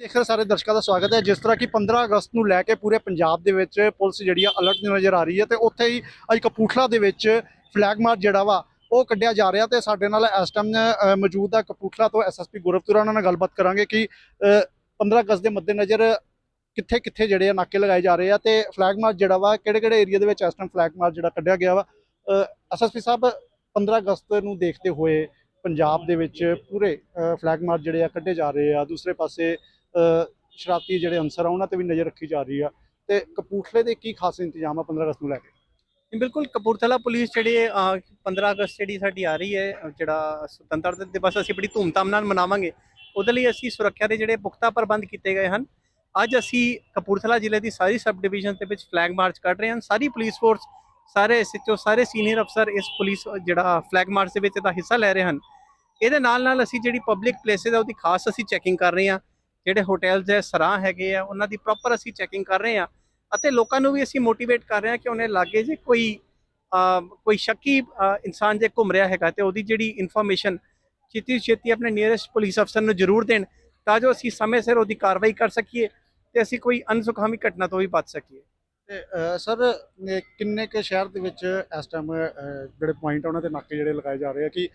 ਦੇਖ ਰਹੇ ਸਾਰੇ ਦਰਸ਼ਕਾਂ ਦਾ ਸਵਾਗਤ ਹੈ। ਜਿਸ ਤਰ੍ਹਾਂ ਕਿ 15 ਅਗਸਤ ਨੂੰ ਲੈ ਕੇ ਪੂਰੇ ਪੰਜਾਬ ਦੇ ਵਿੱਚ ਪੁਲਿਸ ਜਿਹੜੀ ਆ ਅਲਰਟ ਨਜ਼ਰ ਆ ਰਹੀ ਹੈ ਤੇ ਉੱਥੇ ਹੀ ਅੱਜ ਕਪੂਰਥਲਾ ਦੇ ਵਿੱਚ ਫਲੈਗ ਮਾਰਚ ਜਿਹੜਾ ਵਾ ਉਹ ਕੱਢਿਆ ਜਾ ਰਿਹਾ ਤੇ ਸਾਡੇ ਨਾਲ ਇਸ ਟਾਈਮ ਮੌਜੂਦ ਆ ਕਪੂਰਥਲਾ ਤੋਂ ਐਸਐਸਪੀ ਗੁਰਵਤੁਰਾ ਉਹਨਾਂ ਨਾਲ ਗੱਲਬਾਤ ਕਰਾਂਗੇ ਕਿ ਅ, 15 ਅਗਸਤ ਦੇ ਮੱਦੇਨਜ਼ਰ ਕਿੱਥੇ ਕਿੱਥੇ ਜਿਹੜੇ ਆ ਨਾਕੇ ਲਗਾਏ ਜਾ ਰਹੇ ਆ ਤੇ ਫਲੈਗ ਮਾਰਚ ਜਿਹੜਾ ਵਾ ਕਿਹੜੇ ਕਿਹੜੇ ਏਰੀਆ ਦੇ ਵਿੱਚ ਇਸ ਟਾਈਮ ਫਲੈਗ ਮਾਰਚ ਜਿਹੜਾ ਕੱਢਿਆ ਗਿਆ ਵਾ। ਐਸਐਸਪੀ ਸਾਹਿਬ 15 ਅਗਸਤ ਨੂੰ ਦੇਖਦੇ ਹੋਏ ਪੰਜਾਬ ਦੇ ਵਿੱਚ ਪੂਰੇ ਫਲੈਗ ਮਾਰਚ ਜਿਹੜੇ ਆ ਕੱਢੇ ਜਾ ਰਹੇ ਆ। ਦੂਸਰੇ ਪਾਸੇ ਅ, ਸ਼ਰਾਰਤੀ ਜਿਹੜੇ ਅਨਸਰ ਆ ਉਹਨਾਂ ਤੇ ਵੀ ਨਜ਼ਰ ਰੱਖੀ ਜਾ ਰਹੀ ਆ। ਤੇ ਕਪੂਰਥਲੇ ਦੇ ਕੀ ਖਾਸ ਇੰਤਜ਼ਾਮ ਆ 15 ਅਗਸਤ ਨੂੰ ਲੈ ਕੇ? ਬਿਲਕੁਲ ਕਪੂਰਥਲਾ ਪੁਲਿਸ ਜਿਹੜੀ ਹੈ, 15 ਅਗਸਤ ਜਿਹੜੀ ਸਾਡੀ ਆ ਰਹੀ ਹੈ ਜਿਹੜਾ ਸੁਤੰਤਰਤਾ ਦਿਵਸ ਅਸੀਂ ਬੜੀ ਧੂਮਧਾਮ ਨਾਲ ਮਨਾਵਾਂਗੇ ਉਹਦੇ ਲਈ ਅਸੀਂ ਸੁਰੱਖਿਆ ਦੇ ਜਿਹੜੇ ਪੁਖਤਾ ਪ੍ਰਬੰਧ ਕੀਤੇ ਗਏ ਹਨ। ਅੱਜ ਅਸੀਂ ਕਪੂਰਥਲਾ ਜ਼ਿਲ੍ਹੇ ਦੀ ਸਾਰੀ ਸਬ ਡਿਵੀਜ਼ਨ ਦੇ ਵਿੱਚ ਫਲੈਗ ਮਾਰਚ ਕੱਢ ਰਹੇ ਹਾਂ। ਸਾਰੀ ਪੁਲਿਸ ਫੋਰਸ ਸਾਰੇ ਐਸਐਚਓ ਸਾਰੇ ਸੀਨੀਅਰ ਅਫਸਰ ਇਸ ਪੁਲਿਸ ਜਿਹੜਾ ਫਲੈਗ ਮਾਰਚ ਦੇ ਵਿੱਚ ਦਾ ਹਿੱਸਾ ਲੈ ਰਹੇ ਹਨ। ਇਹਦੇ ਨਾਲ ਨਾਲ ਅਸੀਂ ਜਿਹੜੀ ਪਬਲਿਕ ਪਲੇਸਿਸ ਆ ਉਹਦੀ ਖਾਸ ਅਸੀਂ ਚੈਕਿੰਗ ਕਰ ਰਹੇ ਹਾਂ। ਜਿਹੜੇ ਹੋਟਲਸ ਹੈ ਸਰਾਂ ਹੈਗੇ ਆ, ਉਹਨਾਂ ਦੀ ਪ੍ਰੋਪਰ ਅਸੀਂ ਚੈਕਿੰਗ ਕਰ ਰਹੇ ਹਾਂ ਅਤੇ ਲੋਕਾਂ ਨੂੰ ਵੀ ਅਸੀਂ ਮੋਟੀਵੇਟ ਕਰ ਰਹੇ ਹਾਂ ਕਿ ਉਹਨੇ ਲਾਗੇ ਜੇ ਕੋਈ ਕੋਈ ਸ਼ੱਕੀ ਇਨਸਾਨ ਜੇ ਘੁੰਮ ਰਿਹਾ ਹੈਗਾ ਤੇ ਉਹਦੀ ਜਿਹੜੀ ਇਨਫੋਰਮੇਸ਼ਨ ਛੇਤੀ ਤੋਂ ਛੇਤੀ ਆਪਣੇ ਨੀਅਰੈਸਟ ਪੁਲਿਸ ਅਫਸਰ ਨੂੰ ਜ਼ਰੂਰ ਦੇਣ ਤਾਂ ਜੋ ਅਸੀਂ ਸਮੇਂ ਸਿਰ ਉਹਦੀ ਕਾਰਵਾਈ ਕਰ ਸਕੀਏ ਤੇ ਅਸੀਂ ਕੋਈ ਅਨਸੁਖਾਵੀ ਘਟਨਾ ਤੋਂ ਵੀ ਬਚ ਸਕੀਏ। ਤੇ ਸਰ ਕਿੰਨੇ ਕੇ ਸ਼ਹਿਰ ਦੇ ਵਿੱਚ ਇਸ ਟਾਈਮ ਜਿਹੜੇ ਪੁਆਇੰਟ ਆ ਉਹਨਾਂ ਤੇ ਨਾਕੇ ਜਿਹੜੇ ਲਗਾਏ ਜਾ ਰਹੇ ਆ ਕਿ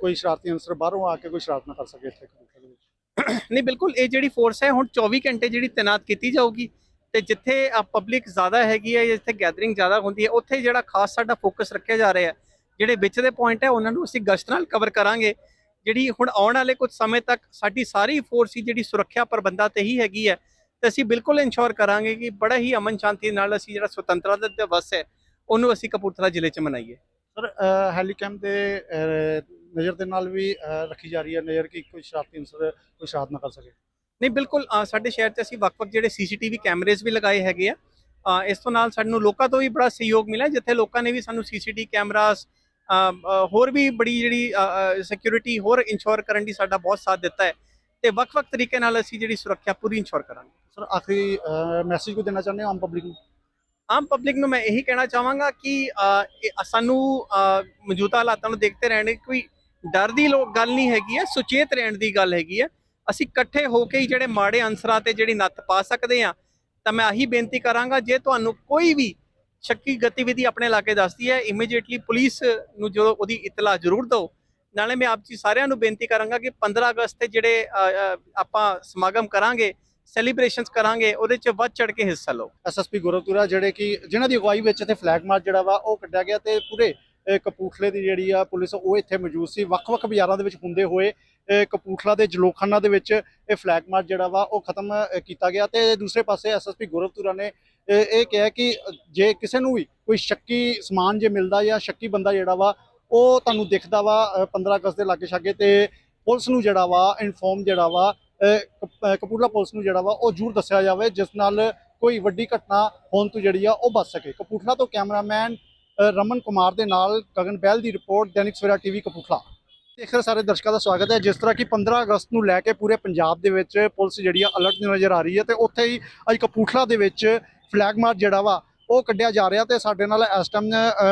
ਕੋਈ ਸ਼ਰਾਰਤੀ ਅਨਸਰ ਬਾਹਰੋਂ ਆ ਕੇ ਕੋਈ ਸ਼ਰਾਰਤ ਨਾ ਕਰ ਸਕੇ ਇੱਥੇ। ਕਪੂਰਥਲੇ ਵਿੱਚ ਨਹੀਂ, ਬਿਲਕੁਲ, ਇਹ ਜਿਹੜੀ ਫੋਰਸ ਹੈ, ਹੁਣ 24 ਘੰਟੇ ਜਿਹੜੀ ਤਾਇਨਾਤ ਕੀਤੀ ਜਾਊਗੀ ਤੇ ਜਿੱਥੇ ਪਬਲਿਕ ਜ਼ਿਆਦਾ ਹੈਗੀ ਹੈ, ਜਿੱਥੇ ਗੈਦਰਿੰਗ ਜ਼ਿਆਦਾ ਹੁੰਦੀ ਹੈ, ਉੱਥੇ ਜਿਹੜਾ ਖਾਸ ਸਾਡਾ ਫੋਕਸ ਰੱਖਿਆ ਜਾ ਰਿਹਾ ਹੈ, ਜਿਹੜੇ ਵਿੱਚ ਦੇ ਪੁਆਇੰਟ ਹੈ, ਉਹਨਾਂ ਨੂੰ ਅਸੀਂ ਗਸ਼ਤ ਨਾਲ ਕਵਰ ਕਰਾਂਗੇ। ਜਿਹੜੀ ਹੁਣ ਆਉਣ ਵਾਲੇ ਕੁਝ ਸਮੇਂ ਤੱਕ ਸਾਡੀ ਸਾਰੀ ਫੋਰਸ ਹੀ ਜਿਹੜੀ ਸੁਰੱਖਿਆ ਪ੍ਰਬੰਧਾਂ ਤੇ ਹੀ ਹੈਗੀ ਹੈ, ਤੇ ਅਸੀਂ ਬਿਲਕੁਲ ਇਨਸ਼ੋਰ ਕਰਾਂਗੇ ਕਿ ਬੜਾ ਹੀ ਅਮਨ ਸ਼ਾਂਤੀ ਨਾਲ ਅਸੀਂ ਜਿਹੜਾ ਸੁਤੰਤਰਤਾ ਦਿਵਸ ਹੈ, ਉਹਨੂੰ ਅਸੀਂ ਕਪੂਰਥਲਾ ਜ਼ਿਲ੍ਹੇ 'ਚ ਮਨਾਈਏ। ਸਰ ਹੈਲੀਕੈਮ ਦੇ ਨਜ਼ਰ ਦੇ ਨਾਲ ਵੀ ਰੱਖੀ ਜਾ ਰਹੀ ਹੈ ਨਜ਼ਰ ਕਿ ਕੋਈ ਸ਼ਰਾਰਤੀ ਅਨਸਰ ਕੋਈ ਸ਼ਰਾਰਤ ਨਾ ਕਰ ਸਕੇ। ਨਹੀਂ ਬਿਲਕੁਲ ਸਾਡੇ ਸ਼ਹਿਰ 'ਚ ਅਸੀਂ ਵੱਖ-ਵੱਖ ਜਿਹੜੇ ਸੀਸੀਟੀਵੀ ਕੈਮਰੇਜ਼ ਵੀ ਲਗਾਏ ਹੈਗੇ ਆ। ਇਸ ਤੋਂ ਨਾਲ ਸਾਨੂੰ ਲੋਕਾਂ ਤੋਂ ਵੀ ਬੜਾ ਸਹਿਯੋਗ ਮਿਲਿਆ ਜਿੱਥੇ ਲੋਕਾਂ ਨੇ ਵੀ ਸਾਨੂੰ ਸੀਸੀਟੀਵੀ ਕੈਮਰਾਸ ਹੋਰ ਵੀ ਬੜੀ ਜਿਹੜੀ ਸਿਕਿਉਰਿਟੀ ਹੋਰ ਇੰਸ਼ੋਰ ਕਰਨ ਦੀ ਸਾਡਾ ਬਹੁਤ ਸਾਥ ਦਿੱਤਾ ਹੈ। ਤੇ ਵੱਖ-ਵੱਖ ਤਰੀਕੇ ਨਾਲ ਅਸੀਂ ਜਿਹੜੀ ਸੁਰੱਖਿਆ ਪੂਰੀ ਇੰਸ਼ੋਰ ਕਰਾਂਗੇ। ਸਰ ਆਖਰੀ ਮੈਸੇਜ ਕੋਈ ਦੇਣਾ ਚਾਹੁੰਦੇ ਆਮ ਪਬਲਿਕ ਨੂੰ? ਆਮ ਪਬਲਿਕ ਨੂੰ ਮੈਂ ਇਹੀ ਕਹਿਣਾ ਚਾਹਾਂਗਾ ਕਿ ਸਾਨੂੰ ਮੌਜੂਦਾ ਹਾਲਾਤਾਂ ਨੂੰ ਦੇਖਦੇ ਰਹਿਣ ਕੋਈ ਡਰ ਦੀ ਲੋ- ਗੱਲ ਨਹੀਂ ਹੈਗੀ ਹੈ, ਸੁਚੇਤ ਰਹਿਣ ਦੀ ਗੱਲ ਹੈਗੀ ਹੈ। ਅਸੀਂ ਇਕੱਠੇ ਹੋ ਕੇ ਹੀ ਜਿਹੜੇ ਮਾੜੇ ਅਨਸਰਾਂ ਤੇ ਜਿਹੜੀ ਨੱਥ ਪਾ ਸਕਦੇ ਆ ਤਾਂ ਮੈਂ ਆਹੀ ਬੇਨਤੀ ਕਰਾਂਗਾ, ਜੇ ਤੁਹਾਨੂੰ ਕੋਈ ਵੀ ਸ਼ੱਕੀ ਗਤੀਵਿਧੀ ਆਪਣੇ ਇਲਾਕੇ ਦੱਸਦੀ ਹੈ ਇਮੀਡੀਏਟਲੀ ਪੁਲਿਸ ਨੂੰ ਜਦੋਂ ਉਹਦੀ ਇਤਲਾਹ ਜ਼ਰੂਰ ਦਿਓ। ਨਾਲੇ ਮੈਂ ਆਪ ਜੀ ਸਾਰਿਆਂ ਨੂੰ ਬੇਨਤੀ ਕਰਾਂਗਾ ਕਿ 15 ਅਗਸਤ ਤੇ ਜਿਹੜੇ ਆਪਾਂ ਸਮਾਗਮ ਕਰਾਂਗੇ ਸੈਲੀਬ੍ਰੇਸ਼ਨਸ ਕਰਾਂਗੇ, ਉਹਦੇ 'ਚ ਵੱਧ ਚੜ ਕੇ ਹਿੱਸਾ ਲਓ। ਐਸਐਸਪੀ ਗੁਰਵਤੁਰਾ ਜਿਹੜੇ ਕਿ, ਜਿਨ੍ਹਾਂ ਦੀ ਅਗਵਾਈ ਵਿੱਚ ਇੱਥੇ ਫਲੈਗ ਮਾਰਚ ਜਿਹੜਾ ਵਾ, ਉਹ ਕੱਢਿਆ ਗਿਆ ਤੇ ਪੂਰੇ ਕਪੂਰਥਲੇ ਦੀ ਜਿਹੜੀ ਆ ਪੁਲਿਸ ਉਹ ਇੱਥੇ ਮੌਜੂਦ ਸੀ। ਵੱਖ-ਵੱਖ ਬਾਜ਼ਾਰਾਂ ਦੇ ਵਿੱਚ ਹੁੰਦੇ ਹੋਏ ਕਪੂਰਥਲਾ ਦੇ ਜਲੋਖਾਨਾ ਦੇ ਵਿੱਚ ਇਹ ਫਲੈਗ ਮਾਰਚ ਜਿਹੜਾ ਵਾ ਉਹ ਖਤਮ ਕੀਤਾ ਗਿਆ ਤੇ ਦੂਸਰੇ ਪਾਸੇ ਐਸਐਸਪੀ ਗੁਰਵਤੁਰਾ ਨੇ ਇਹ ਕਿਹਾ ਕਿ ਜੇ ਕਿਸੇ ਨੂੰ ਵੀ ਕੋਈ ਸ਼ੱਕੀ ਸਮਾਨ ਜੇ ਮਿਲਦਾ ਜਾਂ ਸ਼ੱਕੀ ਬੰਦਾ ਜਿਹੜਾ ਵਾ ਉਹ ਤੁਹਾਨੂੰ ਦਿਖਦਾ ਵਾ ਅ, 15 ਅਗਸਤ ਦੇ ਲਾਗੇ ਛਾਗੇ ਤੇ ਪੁਲਿਸ ਨੂੰ ਜਿਹੜਾ ਵਾ ਇਨਫੋਰਮ ਜਿਹੜਾ ਵਾ ਅ, ਕਪੂਰਥਲਾ ਪੁਲਿਸ ਨੂੰ ਜਿਹੜਾ ਵਾ ਉਹ ਜ਼ਰੂਰ ਦੱਸਿਆ ਜਾਵੇ ਜਿਸ ਨਾਲ ਕੋਈ ਵੱਡੀ ਘਟਨਾ ਹੋਣ ਤੋਂ ਜਿਹੜੀ ਆ ਉਹ ਬਚ ਸਕੇ। ਕਪੂਰਥਲਾ ਤੋਂ ਕੈਮਰਾਮੈਨ ਰਮਨ ਕੁਮਾਰ ਦੇ ਨਾਲ ਗਗਨ ਬਹਿਲ ਦੀ ਰਿਪੋਰਟ ਦੈਨਿਕ ਸਵੇਰਾ ਟੀਵੀ ਕਪੂਰਥਲਾ। ਦੇਖ ਰਹੇ ਸਾਰੇ ਦਰਸ਼ਕਾਂ ਦਾ ਸਵਾਗਤ ਹੈ। ਜਿਸ ਤਰ੍ਹਾਂ ਕਿ 15 ਅਗਸਤ ਨੂੰ ਲੈ ਕੇ ਪੂਰੇ ਪੰਜਾਬ ਦੇ ਵਿੱਚ ਪੁਲਿਸ ਜਿਹੜੀ ਆ ਅਲਰਟ ਨਜ਼ਰ ਆ ਰਹੀ ਹੈ ਤੇ ਉੱਥੇ ਹੀ ਅੱਜ ਕਪੂਰਥਲਾ ਦੇ ਵਿੱਚ ਫਲੈਗ ਮਾਰਚ ਜਿਹੜਾ ਵਾ ਉਹ ਕੱਢਿਆ ਜਾ ਰਿਹਾ ਤੇ ਸਾਡੇ ਨਾਲ ਇਸ ਟਾਈਮ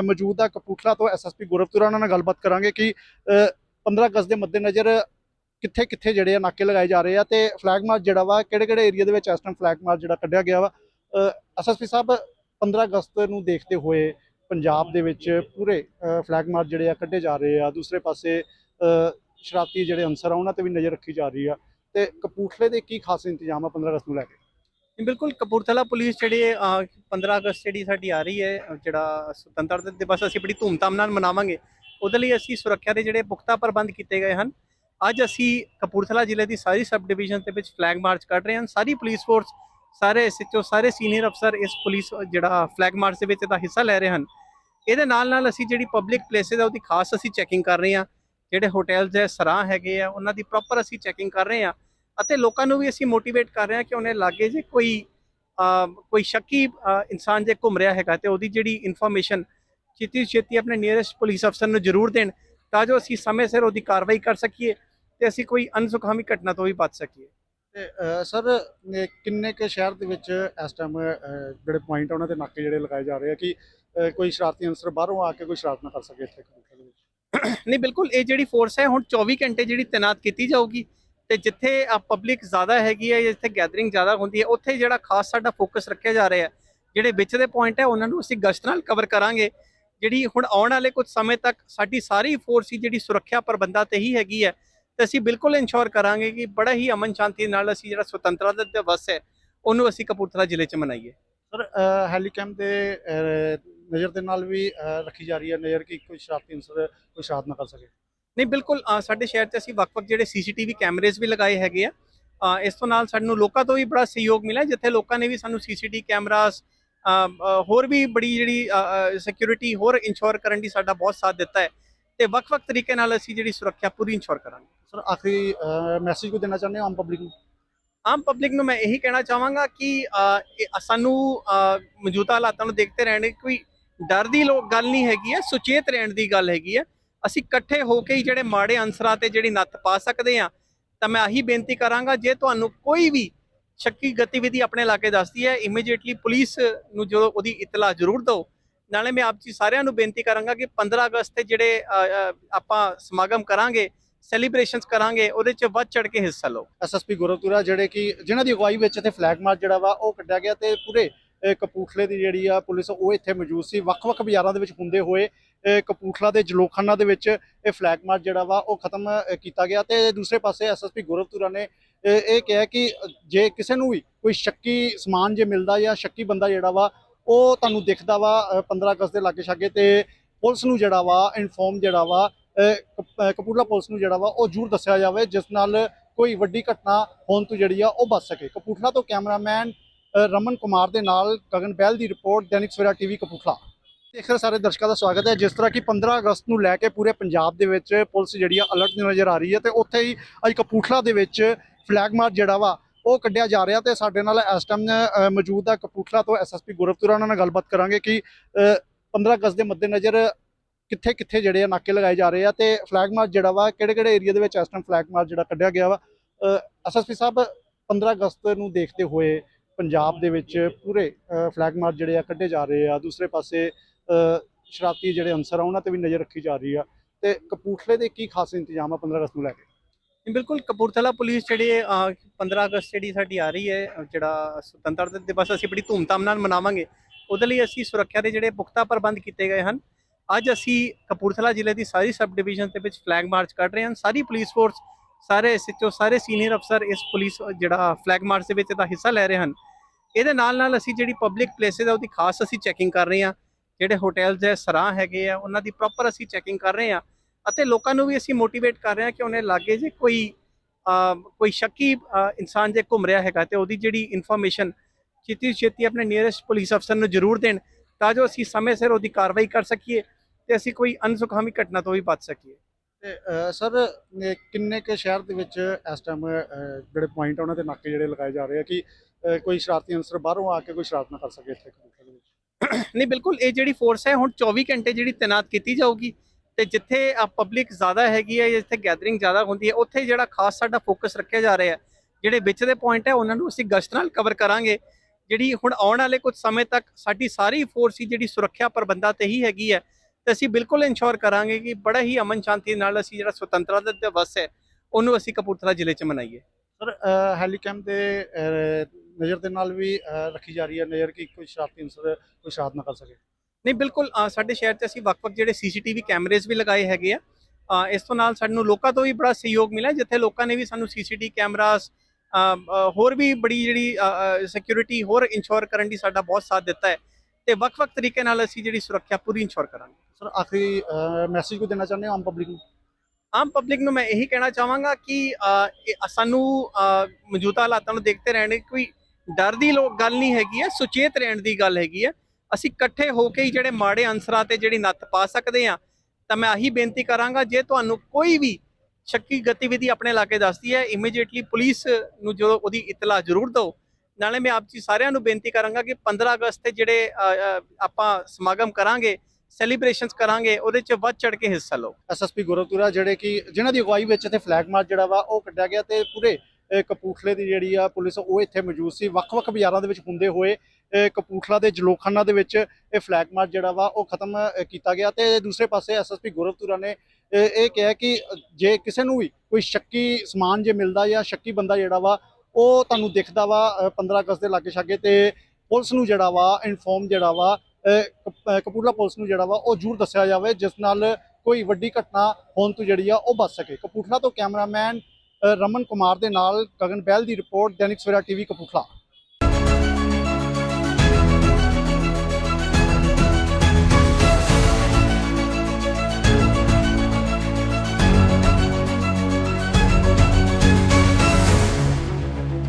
ਮੌਜੂਦ ਆ ਕਪੂਰਥਲਾ ਤੋਂ ਐਸਐਸਪੀ ਗੁਰਵਤੁਰਾ ਉਹਨਾਂ ਨਾਲ ਗੱਲਬਾਤ ਕਰਾਂਗੇ ਕਿ ਅ, 15 ਅਗਸਤ ਦੇ ਮੱਦੇਨਜ਼ਰ ਕਿੱਥੇ ਕਿੱਥੇ ਜਿਹੜੇ ਆ ਨਾਕੇ ਲਗਾਏ ਜਾ ਰਹੇ ਆ ਤੇ ਫਲੈਗ ਮਾਰਚ ਜਿਹੜਾ ਵਾ ਕਿਹੜੇ ਕਿਹੜੇ ਏਰੀਆ ਦੇ ਵਿੱਚ ਇਸ ਟਾਈਮ ਫਲੈਗ ਮਾਰਚ ਜਿਹੜਾ ਕੱਢਿਆ ਗਿਆ ਵਾ। ਐਸਐਸਪੀ ਸਾਹਿਬ 15 ਅਗਸਤ ਨੂੰ ਦੇਖਦੇ ਹੋਏ ਪੰਜਾਬ ਦੇ ਵਿੱਚ ਪੂਰੇ ਫਲੈਗ ਮਾਰਚ ਜਿਹੜੇ ਆ ਕੱਢੇ ਜਾ ਰਹੇ ਆ। ਦੂਸਰੇ ਪਾਸੇ ਅ, ਸ਼ਰਾਰਤੀ ਜਿਹੜੇ ਅਨਸਰ ਆ ਉਹਨਾਂ ਤੇ ਵੀ ਨਜ਼ਰ ਰੱਖੀ ਜਾ ਰਹੀ ਆ। ਤੇ ਕਪੂਰਥਲੇ ਦੇ ਕੀ ਖਾਸ ਇੰਤਜ਼ਾਮ ਆ 15 ਅਗਸਤ ਨੂੰ ਲੈ ਕੇ? ਬਿਲਕੁਲ ਕਪੂਰਥਲਾ ਪੁਲਿਸ ਜਿਹੜੇ ਹੈ, 15 ਅਗਸਤ ਜਿਹੜੀ ਸਾਡੀ ਆ ਰਹੀ ਹੈ ਜਿਹੜਾ ਸੁਤੰਤਰਤਾ ਦਿਵਸ ਅਸੀਂ ਬੜੀ ਧੂਮਧਾਮ ਨਾਲ ਮਨਾਵਾਂਗੇ। ਉਹਦੇ ਲਈ ਅਸੀਂ ਸੁਰੱਖਿਆ ਦੇ ਜਿਹੜੇ ਪੁਖਤਾ ਪ੍ਰਬੰਧ ਕੀਤੇ ਗਏ ਹਨ। ਅੱਜ ਅਸੀਂ ਕਪੂਰਥਲਾ ਜ਼ਿਲ੍ਹੇ ਦੀ ਸਾਰੀ ਸਬ ਡਿਵੀਜ਼ਨ ਦੇ ਵਿੱਚ ਫਲੈਗ ਮਾਰਚ ਕੱਢ ਰਹੇ ਹਨ ਸਾਰੀ ਪੁਲਿਸ ਫੋਰਸ ਸਾਰੇ ਐਸਐਚਓ ਸਾਰੇ ਸੀਨੀਅਰ ਅਫਸਰ ਇਸ ਪੁਲਿਸ ਜਿਹੜਾ ਫਲੈਗ ਮਾਰਚ ਦੇ ਵਿੱਚ ਦਾ ਹਿੱਸਾ ਲੈ ਰਹੇ ਹਨ। ਇਹਦੇ ਨਾਲ ਨਾਲ ਅਸੀਂ ਜਿਹੜੀ ਪਬਲਿਕ ਪਲੇਸਿਸ ਆ, ਉਹਦੀ ਖਾਸ ਅਸੀਂ ਚੈਕਿੰਗ ਕਰ ਰਹੇ ਹਾਂ। ਜਿਹੜੇ ਹੋਟਲਸ ਹੈ ਸਰਾਂ ਹੈਗੇ ਆ, ਉਹਨਾਂ ਦੀ ਪ੍ਰੋਪਰ ਅਸੀਂ ਚੈਕਿੰਗ ਕਰ ਰਹੇ ਹਾਂ। ਅਤੇ ਲੋਕਾਂ ਨੂੰ ਵੀ ਅਸੀਂ ਮੋਟੀਵੇਟ ਕਰ ਰਹੇ ਹਾਂ ਕਿ ਉਹਨੇ ਲਾਗੇ ਜੇ ਕੋਈ ਕੋਈ ਸ਼ੱਕੀ ਇਨਸਾਨ ਜੇ ਘੁੰਮ ਰਿਹਾ ਹੈਗਾ ਤੇ ਉਹਦੀ ਜਿਹੜੀ ਇਨਫੋਰਮੇਸ਼ਨ ਛੇਤੀ ਛੇਤੀ ਆਪਣੇ ਨੀਅਰੈਸਟ ਪੁਲਿਸ ਅਫਸਰ ਨੂੰ ਜ਼ਰੂਰ ਦੇਣ, ਤਾਂ ਜੋ ਅਸੀਂ ਸਮੇਂ ਸਿਰ ਉਹਦੀ ਕਾਰਵਾਈ ਕਰ ਸਕੀਏ ਤੇ ਅਸੀਂ ਕੋਈ ਅਨਸੁਖਾਵੀ ਘਟਨਾ ਤੋਂ ਵੀ ਬਚ ਸਕੀਏ। ਸਰ ਕਿੰਨੇ ਕੇ ਸ਼ਹਿਰ ਦੇ ਵਿੱਚ ਇਸ ਟਾਈਮ ਜਿਹੜੇ ਪੁਆਇੰਟ ਉਹਨਾਂ ਤੇ ਨਾਕੇ ਜਿਹੜੇ ਲਗਾਏ ਜਾ ਰਹੇ ਆ ਕਿ ਕੋਈ ਸ਼ਰਾਰਤੀ ਅਨਸਰ ਬਾਹਰੋਂ ਆ ਕੇ ਕੋਈ ਸ਼ਰਾਰਤ ਨਾ ਕਰ ਸਕੇ ਇੱਥੇ ਕਪੂਰਥਲੇ ਦੇ ਵਿੱਚ। ਨਹੀਂ ਬਿਲਕੁਲ ਇਹ ਜਿਹੜੀ ਫੋਰਸ ਹੈ ਹੁਣ 24 ਘੰਟੇ ਜਿਹੜੀ ਤਾਇਨਾਤ ਕੀਤੀ ਜਾਊਗੀ ਤੇ ਜਿੱਥੇ ਪਬਲਿਕ ਜ਼ਿਆਦਾ ਹੈਗੀ ਹੈ ਜਿੱਥੇ ਗੈਦਰਿੰਗ ਜ਼ਿਆਦਾ ਹੁੰਦੀ ਹੈ ਉੱਥੇ ਜਿਹੜਾ ਖਾਸ ਸਾਡਾ ਫੋਕਸ ਰੱਖਿਆ ਜਾ ਰਿਹਾ ਹੈ ਜਿਹੜੇ ਵਿੱਚ ਦੇ ਪੁਆਇੰਟ ਹੈ ਉਹਨਾਂ ਨੂੰ ਅਸੀਂ ਗਸ਼ਤ ਨਾਲ ਕਵਰ ਕਰਾਂਗੇ। ਜਿਹੜੀ ਹੁਣ ਆਉਣ ਵਾਲੇ ਕੁਝ ਸਮੇਂ ਤੱਕ ਸਾਡੀ ਸਾਰੀ ਫੋਰਸ ਹੀ ਜਿਹੜੀ ਸੁਰੱਖਿਆ ਪ੍ਰਬੰਧਾਂ ਤੇ ਹੀ ਹੈਗੀ ਹੈ ਤੇ ਅਸੀਂ ਬਿਲਕੁਲ ਇਨਸ਼ੋਰ ਕਰਾਂਗੇ ਕਿ ਬੜਾ ਹੀ ਅਮਨ ਸ਼ਾਂਤੀ ਨਾਲ ਅਸੀਂ ਜਿਹੜਾ ਸੁਤੰਤਰਤਾ ਦਿਵਸ ਹੈ ਉਹਨੂੰ ਅਸੀਂ ਕਪੂਰਥਲਾ ਜ਼ਿਲ੍ਹੇ 'ਚ ਮਨਾਈਏ। ਸਰ ਹੈਲੀਕੈਮ ਦੇ ਨਜ਼ਰ ਦੇ ਨਾਲ ਵੀ ਰੱਖੀ ਜਾ ਰਹੀ ਹੈ ਨਜ਼ਰ ਕਿ ਕੋਈ ਸ਼ਰਾਰਤੀ ਅਨਸਰ ਕੋਈ ਸ਼ਰਾਰਤ ਨਾ ਕਰ ਸਕੇ। ਨਹੀਂ ਬਿਲਕੁਲ ਸਾਡੇ ਸ਼ਹਿਰ 'ਚ ਅਸੀਂ ਵੱਖ-ਵੱਖ ਜਿਹੜੇ ਸੀਸੀਟੀਵੀ ਕੈਮਰੇਜ਼ ਵੀ ਲਗਾਏ ਹੈਗੇ ਆ। ਇਸ ਤੋਂ ਨਾਲ ਸਾਨੂੰ ਲੋਕਾਂ ਤੋਂ ਵੀ ਬੜਾ ਸਹਿਯੋਗ ਮਿਲਿਆ ਜਿੱਥੇ ਲੋਕਾਂ ਨੇ ਵੀ ਸਾਨੂੰ ਸੀਸੀਟੀਵੀ ਕੈਮਰਾਸ ਹੋਰ ਵੀ ਬੜੀ ਜਿਹੜੀ ਸਿਕਿਉਰਿਟੀ ਹੋਰ ਇਨਸ਼ੋਰ ਕਰਨ ਦੀ ਸਾਡਾ ਬਹੁਤ ਸਾਥ ਦਿੱਤਾ ਹੈ। ਤੇ ਵੱਖ-ਵੱਖ ਤਰੀਕੇ ਨਾਲ ਅਸੀਂ ਜਿਹੜੀ ਸੁਰੱਖਿਆ ਪੂਰੀ ਇਨਸ਼ੋਰ ਕਰਾਂਗੇ। ਸਰ ਆਖਰੀ ਮੈਸੇਜ ਕੋਈ ਦੇਣਾ ਚਾਹੁੰਦੇ ਹੋ ਆਮ ਪਬਲਿਕ ਨੂੰ? ਆਮ ਪਬਲਿਕ ਨੂੰ ਮੈਂ ਇਹੀ ਕਹਿਣਾ ਚਾਹਾਂਗਾ ਕਿ ਸਾਨੂੰ ਮੌਜੂਦਾ ਹਾਲਾਤਾਂ ਨੂੰ ਦੇਖਦੇ ਰਹਿਣ ਕੋਈ ਡਰ ਦੀ ਲੋ- ਗੱਲ ਨਹੀਂ ਹੈਗੀ ਹੈ, ਸੁਚੇਤ ਰਹਿਣ ਦੀ ਗੱਲ ਹੈਗੀ ਹੈ। ਅਸੀਂ ਇਕੱਠੇ ਹੋ ਕੇ ਹੀ ਜਿਹੜੇ ਮਾੜੇ ਅਨਸਰਾਂ ਤੇ ਜਿਹੜੀ ਨੱਥ ਪਾ ਸਕਦੇ ਆ ਤਾਂ ਮੈਂ ਆਹੀ ਬੇਨਤੀ ਕਰਾਂਗਾ, ਜੇ ਤੁਹਾਨੂੰ ਕੋਈ ਵੀ ਸ਼ੱਕੀ ਗਤੀਵਿਧੀ ਆਪਣੇ ਇਲਾਕੇ ਦੱਸਦੀ ਹੈ ਇਮੀਡੀਏਟਲੀ ਪੁਲਿਸ ਨੂੰ ਜੋ ਉਹਦੀ ਇਤਲਾਹ ਜ਼ਰੂਰ ਦਿਓ। ਨਾਲੇ ਮੈਂ ਆਪ ਜੀ ਸਾਰਿਆਂ ਨੂੰ ਬੇਨਤੀ ਕਰਾਂਗਾ ਕਿ 15 ਅਗਸਤ ਤੇ ਜਿਹੜੇ ਆਪਾਂ ਸਮਾਗਮ ਕਰਾਂਗੇ ਸੈਲੀਬ੍ਰੇਸ਼ਨਸ ਕਰਾਂਗੇ, ਉਹਦੇ 'ਚ ਵੱਧ ਚੜ ਕੇ ਹਿੱਸਾ ਲਓ। ਐਸਐਸਪੀ ਗੁਰਤੂਰਾ ਜਿਹੜੇ ਕਿ, ਜਿਨ੍ਹਾਂ ਦੀ ਅਗਵਾਈ ਵਿੱਚ ਇੱਥੇ ਫਲੈਗ ਮਾਰਚ ਜਿਹੜਾ ਵਾ, ਉਹ ਕੱਢਿਆ ਗਿਆ ਤੇ ਪੂਰੇ ਕਪੂਰਥਲੇ ਦੀ ਜਿਹੜੀ ਆ ਪੁਲਿਸ ਉਹ ਇੱਥੇ ਮੌਜੂਦ ਸੀ। ਵੱਖ-ਵੱਖ ਬਾਜ਼ਾਰਾਂ ਦੇ ਵਿੱਚ ਹੁੰਦੇ ਹੋਏ ਕਪੂਰਥਲਾ ਦੇ ਜਲੋਖਾਨਾ ਦੇ ਵਿੱਚ ਇਹ ਫਲੈਗ ਮਾਰਚ ਜਿਹੜਾ ਵਾ ਉਹ ਖਤਮ ਕੀਤਾ ਗਿਆ। ਤੇ ਦੂਸਰੇ ਪਾਸੇ ਐਸਐਸਪੀ ਗੁਰਤੂਰਾ ਨੇ ਇਹ ਕਿਹਾ ਕਿ ਜੇ ਕਿਸੇ ਨੂੰ ਵੀ ਕੋਈ ਸ਼ੱਕੀ ਸਮਾਨ ਜੇ ਮਿਲਦਾ ਜਾਂ ਸ਼ੱਕੀ ਬੰਦਾ ਜਿਹੜਾ ਵਾ ਉਹ ਤੁਹਾਨੂੰ ਦਿਖਦਾ ਵਾ ਅਹ, 15 ਅਗਸਤ ਦੇ ਲਾਗੇ ਛਾਗੇ ਤੇ ਪੁਲਿਸ ਨੂੰ ਜਿਹੜਾ ਵਾ ਇਨਫੋਰਮ ਜਿਹੜਾ ਵਾ ਅਹ, ਕਪੂਰਥਲਾ ਪੁਲਿਸ ਨੂੰ ਜਿਹੜਾ ਵਾ ਉਹ ਜ਼ਰੂਰ ਦੱਸਿਆ ਜਾਵੇ ਜਿਸ ਨਾਲ ਕੋਈ ਵੱਡੀ ਘਟਨਾ ਹੋਣ ਤੋਂ ਜਿਹੜੀ ਆ ਉਹ ਬਚ ਸਕੇ। ਕਪੂਰਥਲਾ ਤੋਂ ਕੈਮਰਾਮੈਨ ਰਮਨ ਕੁਮਾਰ ਦੇ ਨਾਲ ਗਗਨ ਬਹਿਲ ਦੀ ਰਿਪੋਰਟ ਦੈਨਿਕ ਸਵੇਰਾ ਟੀਵੀ ਕਪੂਰਥਲਾ। ਦੇਖ ਰਹੇ ਸਾਰੇ ਦਰਸ਼ਕਾਂ ਦਾ ਸਵਾਗਤ ਹੈ। ਜਿਸ ਤਰ੍ਹਾਂ ਕਿ 15 ਅਗਸਤ ਨੂੰ ਲੈ ਕੇ ਪੂਰੇ ਪੰਜਾਬ ਦੇ ਵਿੱਚ ਪੁਲਿਸ ਜਿਹੜੀ ਆ ਅਲਰਟ ਨਜ਼ਰ ਆ ਰਹੀ ਹੈ ਤੇ ਉੱਥੇ ਹੀ ਅੱਜ ਕਪੂਰਥਲਾ ਦੇ ਵਿੱਚ ਫਲੈਗ ਮਾਰਚ ਜਿਹੜਾ ਵਾ ਉਹ ਕੱਢਿਆ ਜਾ ਰਿਹਾ ਤੇ ਸਾਡੇ ਨਾਲ ਇਸ ਟਾਈਮ ਮੌਜੂਦ ਆ ਕਪੂਰਥਲਾ ਤੋਂ ਐਸਐਸਪੀ ਗੁਰਪਤੁਰਾ ਉਹਨਾਂ ਨਾਲ ਗੱਲਬਾਤ ਕਰਾਂਗੇ ਕਿ ਅ, 15 ਅਗਸਤ ਦੇ ਮੱਦੇਨਜ਼ਰ ਕਿੱਥੇ ਕਿੱਥੇ ਜਿਹੜੇ ਆ ਨਾਕੇ ਲਗਾਏ ਜਾ ਰਹੇ ਆ ਤੇ ਫਲੈਗ ਮਾਰਚ ਜਿਹੜਾ ਵਾ ਕਿਹੜੇ ਕਿਹੜੇ ਏਰੀਆ ਦੇ ਵਿੱਚ ਇਸ ਟਾਈਮ ਫਲੈਗ ਮਾਰਚ ਜਿਹੜਾ ਕੱਢਿਆ ਗਿਆ ਵਾ। ਐਸਐਸਪੀ ਸਾਹਿਬ 15 ਅਗਸਤ ਨੂੰ ਦੇਖਦੇ ਹੋਏ ਪੰਜਾਬ ਦੇ ਵਿੱਚ ਪੂਰੇ ਫਲੈਗ ਮਾਰਚ ਜਿਹੜੇ ਆ ਕੱਢੇ ਜਾ ਰਹੇ ਆ। ਦੂਸਰੇ ਪਾਸੇ ਅ, ਸ਼ਰਾਰਤੀ ਜਿਹੜੇ ਅਨਸਰ ਆ ਉਹਨਾਂ ਤੇ ਵੀ ਨਜ਼ਰ ਰੱਖੀ ਜਾ ਰਹੀ ਆ। ਤੇ ਕਪੂਰਥਲੇ ਦੇ ਕੀ ਖਾਸ ਇੰਤਜ਼ਾਮ ਆ 15 ਅਗਸਤ ਨੂੰ ਲੈ ਕੇ? ਬਿਲਕੁਲ ਕਪੂਰਥਲਾ ਪੁਲਿਸ ਜਿਹੜੀ ਅ, 15 ਅਗਸਤ ਜਿਹੜੀ ਸਾਡੀ ਆ ਰਹੀ ਹੈ ਜਿਹੜਾ ਸੁਤੰਤਰਤਾ ਦਿਵਸ ਅਸੀਂ ਬੜੀ ਧੂਮਧਾਮ ਨਾਲ ਮਨਾਵਾਂਗੇ। ਉਹਦੇ ਲਈ ਅਸੀਂ ਸੁਰੱਖਿਆ ਦੇ ਜਿਹੜੇ ਪੁਖਤਾ ਪ੍ਰਬੰਧ ਕੀਤੇ ਗਏ ਹਨ। ਅੱਜ ਅਸੀਂ ਕਪੂਰਥਲਾ ਜ਼ਿਲ੍ਹੇ ਦੀ ਸਾਰੀ ਸਬ ਡਿਵੀਜ਼ਨ ਦੇ ਵਿੱਚ ਫਲੈਗ ਮਾਰਚ ਕੱਢ ਰਹੇ ਹਾਂ। ਸਾਰੀ ਪੁਲਿਸ ਫੋਰਸ ਸਾਰੇ ਐਸਐਚਓ ਸਾਰੇ ਸੀਨੀਅਰ ਅਫਸਰ ਇਸ ਪੁਲਿਸ ਜਿਹੜਾ ਫਲੈਗ ਮਾਰਚ ਦੇ ਵਿੱਚ ਦਾ ਹਿੱਸਾ ਲੈ ਰਹੇ ਹਨ। ਇਹਦੇ ਨਾਲ ਨਾਲ ਅਸੀਂ ਜਿਹੜੀ ਪਬਲਿਕ ਪਲੇਸਿਸ ਆ, ਉਹਦੀ ਖਾਸ ਅਸੀਂ ਚੈਕਿੰਗ ਕਰ ਰਹੇ ਹਾਂ। ਜਿਹੜੇ ਹੋਟਲਸ ਹੈ, ਸਰਾਂ ਹੈਗੇ ਆ, ਉਹਨਾਂ ਦੀ ਪ੍ਰੋਪਰ ਅਸੀਂ ਚੈਕਿੰਗ ਕਰ ਰਹੇ ਹਾਂ। ਅਤੇ ਲੋਕਾਂ ਨੂੰ ਵੀ ਅਸੀਂ ਮੋਟੀਵੇਟ ਕਰ ਰਹੇ ਹਾਂ ਕਿ ਉਹਨੇ ਲਾਗੇ ਜੇ ਕੋਈ ਕੋਈ ਸ਼ੱਕੀ ਇਨਸਾਨ ਜੇ ਘੁੰਮ ਰਿਹਾ ਹੈਗਾ ਤੇ ਉਹਦੀ ਜਿਹੜੀ ਇਨਫੋਰਮੇਸ਼ਨ ਛੇਤੀ ਤੋਂ ਛੇਤੀ ਆਪਣੇ ਨੀਅਰੈਸਟ ਪੁਲਿਸ ਅਫਸਰ ਨੂੰ ਜ਼ਰੂਰ ਦੇਣ, ਤਾਂ ਜੋ ਅਸੀਂ ਸਮੇਂ ਸਿਰ ਉਹਦੀ ਕਾਰਵਾਈ ਕਰ ਸਕੀਏ ਤੇ ਅਸੀਂ ਕੋਈ ਅਨਸੁਖਾਵੀ ਘਟਨਾ ਤੋਂ ਵੀ ਬਚ ਸਕੀਏ। ਸਰ ਕਿੰਨੇ ਕੇ ਸ਼ਹਿਰ ਦੇ ਵਿੱਚ ਇਸ ਟਾਈਮ ਜਿਹੜੇ ਪੁਆਇੰਟ ਆ ਉਹਨਾਂ ਤੇ ਨਾਕੇ ਜਿਹੜੇ ਲਗਾਏ ਜਾ ਰਹੇ ਆ ਕਿ ਕੋਈ ਸ਼ਰਾਰਤੀ ਅਨਸਰ ਬਾਹਰੋਂ ਆ ਕੇ ਕੋਈ ਸ਼ਰਾਰਤ ਨਾ ਕਰ ਸਕੇ ਇੱਥੇ ਕਪੂਰਥਲੇ ਦੇ ਵਿੱਚ? ਨਹੀਂ, ਬਿਲਕੁਲ, ਇਹ ਜਿਹੜੀ ਫੋਰਸ ਹੈ, ਹੁਣ 24 ਘੰਟੇ ਜਿਹੜੀ ਤਾਇਨਾਤ ਕੀਤੀ ਜਾਊਗੀ ਤੇ ਜਿੱਥੇ ਪਬਲਿਕ ਜ਼ਿਆਦਾ ਹੈਗੀ ਹੈ ਜਿੱਥੇ ਗੈਦਰਿੰਗ ਜ਼ਿਆਦਾ ਹੁੰਦੀ ਹੈ, ਉੱਥੇ ਜਿਹੜਾ ਖਾਸ ਸਾਡਾ ਫੋਕਸ ਰੱਖਿਆ ਜਾ ਰਿਹਾ ਹੈ, ਜਿਹੜੇ ਵਿੱਚ ਦੇ ਪੁਆਇੰਟ ਹੈ, ਉਹਨਾਂ ਨੂੰ ਅਸੀਂ ਗਸ਼ਤ ਨਾਲ ਕਵਰ ਕਰਾਂਗੇ। ਜਿਹੜੀ ਹੁਣ ਆਉਣ ਵਾਲੇ ਕੁਝ ਸਮੇਂ ਤੱਕ ਸਾਡੀ ਸਾਰੀ ਫੋਰਸ ਹੀ ਜਿਹੜੀ ਸੁਰੱਖਿਆ ਪ੍ਰਬੰਧਾਂ ਤੇ ਹੀ ਹੈਗੀ ਹੈ ਤੇ ਅਸੀਂ ਬਿਲਕੁਲ ਇਨਸ਼ੋਰ ਕਰਾਂਗੇ ਕਿ ਬੜਾ ਹੀ ਅਮਨ ਸ਼ਾਂਤੀ ਨਾਲ ਅਸੀਂ ਜਿਹੜਾ ਸੁਤੰਤਰਤਾ ਦਿਵਸ ਹੈ ਉਹਨੂੰ ਅਸੀਂ ਕਪੂਰਥਲਾ ਜ਼ਿਲ੍ਹੇ 'ਚ ਮਨਾਈਏ। ਸਰ ਹੈਲੀਕੈਮ ਦੇ ਨਜ਼ਰ ਦੇ ਨਾਲ ਵੀ ਰੱਖੀ ਜਾ ਰਹੀ ਹੈ ਨਜ਼ਰ ਕਿ ਕੋਈ ਸ਼ਰਾਰਤੀ ਅਨਸਰ ਕੋਈ ਸ਼ਰਾਰਤ ਨਾ ਕਰ ਸਕੇ। ਨਹੀਂ ਬਿਲਕੁਲ ਸਾਡੇ ਸ਼ਹਿਰ 'ਚ ਅਸੀਂ ਵੱਖ-ਵੱਖ ਜਿਹੜੇ ਸੀਸੀਟੀਵੀ ਕੈਮਰੇਜ਼ ਵੀ ਲਗਾਏ ਹੈਗੇ ਆ। ਇਸ ਤੋਂ ਨਾਲ ਸਾਨੂੰ ਲੋਕਾਂ ਤੋਂ ਵੀ ਬੜਾ ਸਹਿਯੋਗ ਮਿਲਿਆ ਜਿੱਥੇ ਲੋਕਾਂ ਨੇ ਵੀ ਸਾਨੂੰ ਸੀਸੀਟੀਵੀ ਕੈਮਰਾਸ ਹੋਰ ਵੀ ਬੜੀ ਜਿਹੜੀ ਸਿਕਿਉਰਿਟੀ ਹੋਰ ਇਨਸ਼ੋਰ ਕਰਨ ਦੀ ਸਾਡਾ ਬਹੁਤ ਸਾਥ ਦਿੱਤਾ ਹੈ। ਤੇ ਵੱਖ-ਵੱਖ ਤਰੀਕੇ ਨਾਲ ਅਸੀਂ ਜਿਹੜੀ ਸੁਰੱਖਿਆ ਪੂਰੀ ਇਨਸ਼ੋਰ ਕਰਾਂਗੇ। ਸਰ ਆਖਰੀ ਮੈਸੇਜ ਕੋਈ ਦੇਣਾ ਚਾਹੁੰਦੇ ਹੋ ਆਮ ਪਬਲਿਕ ਨੂੰ? ਆਮ ਪਬਲਿਕ ਨੂੰ ਮੈਂ ਇਹੀ ਕਹਿਣਾ ਚਾਹਾਂਗਾ ਕਿ ਸਾਨੂੰ ਮੌਜੂਦਾ ਹਾਲਾਤਾਂ ਨੂੰ ਦੇਖਦੇ ਰਹਿਣ ਕੋਈ ਡਰ ਦੀ ਗੱਲ ਨਹੀਂ ਹੈਗੀ ਹੈ ਸੁਚੇਤ ਰਹਿਣ ਦੀ ਗੱਲ ਹੈਗੀ ਹੈ। ਅਸੀਂ ਇਕੱਠੇ ਹੋ ਕੇ ਹੀ ਜਿਹੜੇ ਮਾੜੇ ਅਨਸਰਾਂ ਤੇ ਜਿਹੜੀ ਨੱਥ ਪਾ ਸਕਦੇ ਆ ਤਾਂ ਮੈਂ ਆਹੀ ਬੇਨਤੀ ਕਰਾਂਗਾ ਜੇ ਤੁਹਾਨੂੰ ਕੋਈ ਵੀ ਸ਼ੱਕੀ ਗਤੀਵਿਧੀ ਆਪਣੇ ਇਲਾਕੇ ਦੱਸਦੀ ਹੈ ਇਮੀਡੀਏਟਲੀ ਪੁਲਿਸ ਨੂੰ ਜੋ ਉਹਦੀ ਇਤਲਾ ਜ਼ਰੂਰ ਦਿਓ ਨਾਲੇ ਮੈਂ ਆਪ ਜੀ ਸਾਰਿਆਂ ਨੂੰ ਬੇਨਤੀ ਕਰਾਂਗਾ ਕਿ 15 ਅਗਸਤ ਤੇ ਜਿਹੜੇ ਆਪਾਂ ਸਮਾਗਮ ਕਰਾਂਗੇ ਸੈਲੀਬ੍ਰੇਸ਼ਨਸ ਕਰਾਂਗੇ, ਉਹਦੇ 'ਚ ਵੱਧ ਚੜ ਕੇ ਹਿੱਸਾ ਲਓ। ਐਸਐਸਪੀ ਗੁਰਤੂਰਾ ਜਿਹੜੇ ਕਿ, ਜਿਨ੍ਹਾਂ ਦੀ ਅਗਵਾਈ ਵਿੱਚ ਇੱਥੇ ਫਲੈਗ ਮਾਰਚ ਜਿਹੜਾ ਵਾ, ਉਹ ਕੱਢਿਆ ਗਿਆ ਤੇ ਪੂਰੇ ਕਪੂਰਥਲੇ ਦੀ ਜਿਹੜੀ ਆ ਪੁਲਿਸ, ਉਹ ਇੱਥੇ ਮੌਜੂਦ ਸੀ। ਵੱਖ-ਵੱਖ ਬਾਜ਼ਾਰਾਂ ਦੇ ਵਿੱਚ ਹੁੰਦੇ ਹੋਏ ਕਪੂਰਥਲਾ ਦੇ ਜਲੋਖਾਨਾ ਦੇ ਵਿੱਚ ਇਹ ਫਲੈਗ ਮਾਰਚ ਜਿਹੜਾ ਵਾ, ਉਹ ਖਤਮ ਕੀਤਾ ਗਿਆ ਤੇ ਦੂਸਰੇ ਪਾਸੇ ਐਸਐਸਪੀ ਗੁਰਤੂਰਾ ਨੇ ਇਹ ਕਿਹਾ ਕਿ ਜੇ ਕਿਸੇ ਨੂੰ ਵੀ ਕੋਈ ਸ਼ੱਕੀ ਸਮਾਨ ਜੇ ਮਿਲਦਾ ਜਾਂ ਸ਼ੱਕੀ ਬੰਦਾ ਜਿਹੜਾ ਵਾ ਉਹ ਤੁਹਾਨੂੰ ਦਿਖਦਾ ਵਾ ਅ, 15 ਅਗਸਤ ਦੇ ਲਾਗੇ ਛਾਗੇ ਤੇ ਪੁਲਿਸ ਨੂੰ ਜਿਹੜਾ ਵਾ ਇਨਫੋਰਮ ਜਿਹੜਾ ਵਾ ਕਪੂਰਲਾ ਪੁਲਿਸ ਨੂੰ ਜਿਹੜਾ ਵਾ ਉਹ ਜ਼ਰੂਰ ਦੱਸਿਆ ਜਾਵੇ ਜਿਸ ਨਾਲ ਕੋਈ ਵੱਡੀ ਘਟਨਾ ਹੋਣ ਤੋਂ ਜਿਹੜੀ ਆ ਉਹ ਬਚ ਸਕੇ। ਕਪੂਰਥਲਾ ਤੋਂ ਕੈਮਰਾਮੈਨ ਰਮਨ ਕੁਮਾਰ ਦੇ ਨਾਲ ਗਗਨ ਬਹਿਲ ਦੀ ਰਿਪੋਰਟ ਦੈਨਿਕ ਸਵੇਰਾ ਟੀਵੀ ਕਪੂਰਥਲਾ।